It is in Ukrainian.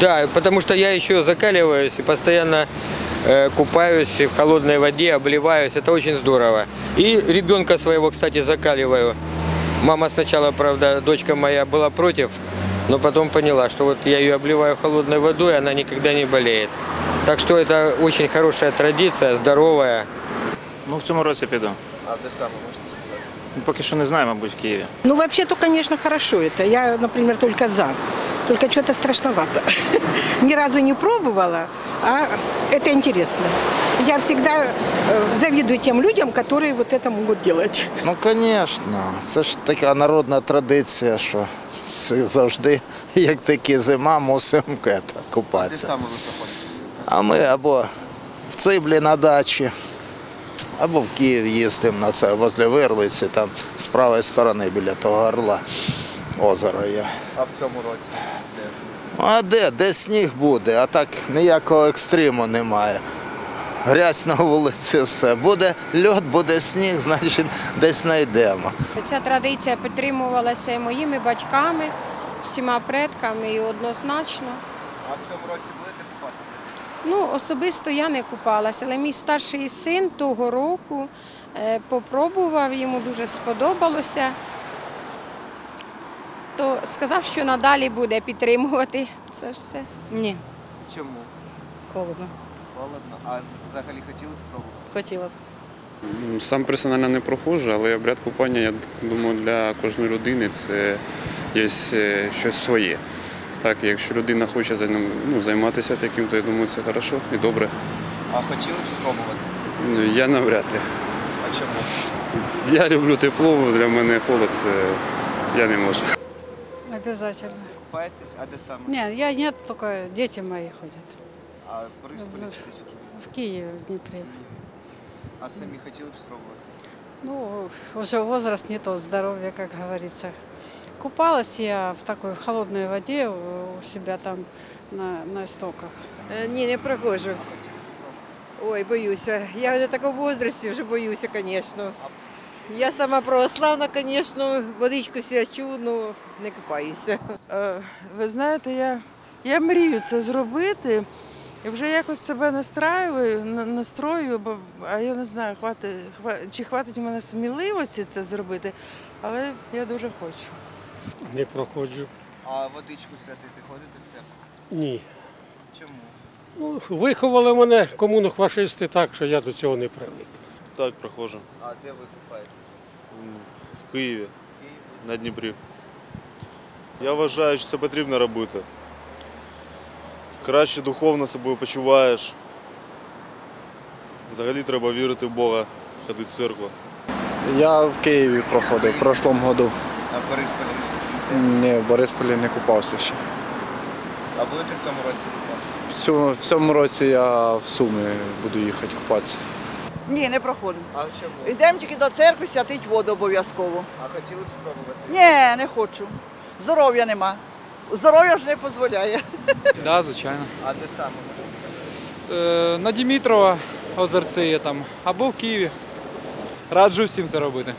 Да, потому что я еще закаливаюсь и постоянно э, купаюсь в холодной воде, обливаюсь. Это очень здорово. И ребенка своего, кстати, закаливаю. Мама сначала, правда, дочка моя была против, но потом поняла, что вот я ее обливаю холодной водой, она никогда не болеет. Так что это очень хорошая традиция, здоровая. Ну, в цьому році піду. А де саме можете сказати? Ну, Поки що не знаю, мабуть, в Києві. Ну, вообще-то, конечно, хорошо это. Я, например, только за. Только что-то страшновато. Ни разу не пробовала, а это интересно. Я всегда э, завидую тем людям, которые вот это могут делать. Ну, звісно, це ж така народна традиція, що с- завжди, як таки зима, мусимо кета, Де купатися. саме ви проходите? А ми або в Циблі на дачі, або в Київ їздимо на це возле Вирлиці, там з правої сторони біля того орла озеро є. А в цьому році? Де? А де? Де сніг буде, а так ніякого екстриму немає. Грязь на вулиці, все. Буде льод, буде сніг, значить десь знайдемо. Ця традиція підтримувалася і моїми батьками, всіма предками і однозначно. А в цьому році будете купатися? Ну, особисто я не купалася, але мій старший син того року е, попробував, йому дуже сподобалося. Сказав, що надалі буде підтримувати це ж все. Ні, Чому? холодно. Холодно. А взагалі хотіли б спробувати? Хотіла б. Сам персонально не проходжу, але обряд купання, я думаю, для кожної людини це є е, щось своє. Так, якщо людина хоче за ним, ну, займатися таким, то я думаю, це хорошо і добре. А хотіли б спробувати? Ну, Я навряд ли. А чому? Я люблю тепло, для мене холод це я не можу. Обязательно. Купаєтесь? А де саме? Не, я нет, только дети мои ходят. А в Борисполі Ну, чи десь в Києві? В Киеве, в Днепре. А самі хотіли б спробувати? Ну, уже возраст не тот, здоровье, как говорится. Купалась я в такой холодной воде у себя там на, на истоках. Е, Ні, не проходжу. Ой, боюся. Я в такому возрасті вже боюся, звісно. Я сама православна, звісно, водичку свячу, ну не купаюся. Е, Ви знаєте, я, я мрію це зробити. І вже якось себе настраюю, на- настрою, бо а я не знаю, хвати, хва, чи хватить у мене сміливості це зробити, але я дуже хочу. Не проходжу. А водичку святити ходите в церкву? Ні. Чому? Ну, виховали мене комунохвашисти так, що я до цього не привик. Так, проходжу. А де ви купаєтесь? В Києві, В Києві? на Дніпрі. Я вважаю, що це потрібно робити. Краще духовно собою почуваєш. Взагалі треба вірити в Бога, ходити в церкву. Я в Києві проходив в прошлому году. А в Борисполі? Ні, в Борисполі не купався ще. А будете в цьому році купатися? В цьому, в цьому році я в Суми буду їхати купатися. Ні, не проходимо. А чому? Йдемо тільки до церкви, святить воду обов'язково. А хотіли б спробувати? Ні, не хочу. Здоров'я нема. Здоров'я вже не дозволяє. Так, звичайно. А де саме можна сказати? на Дімітрова озерце є там, або в Києві. Раджу всім це робити.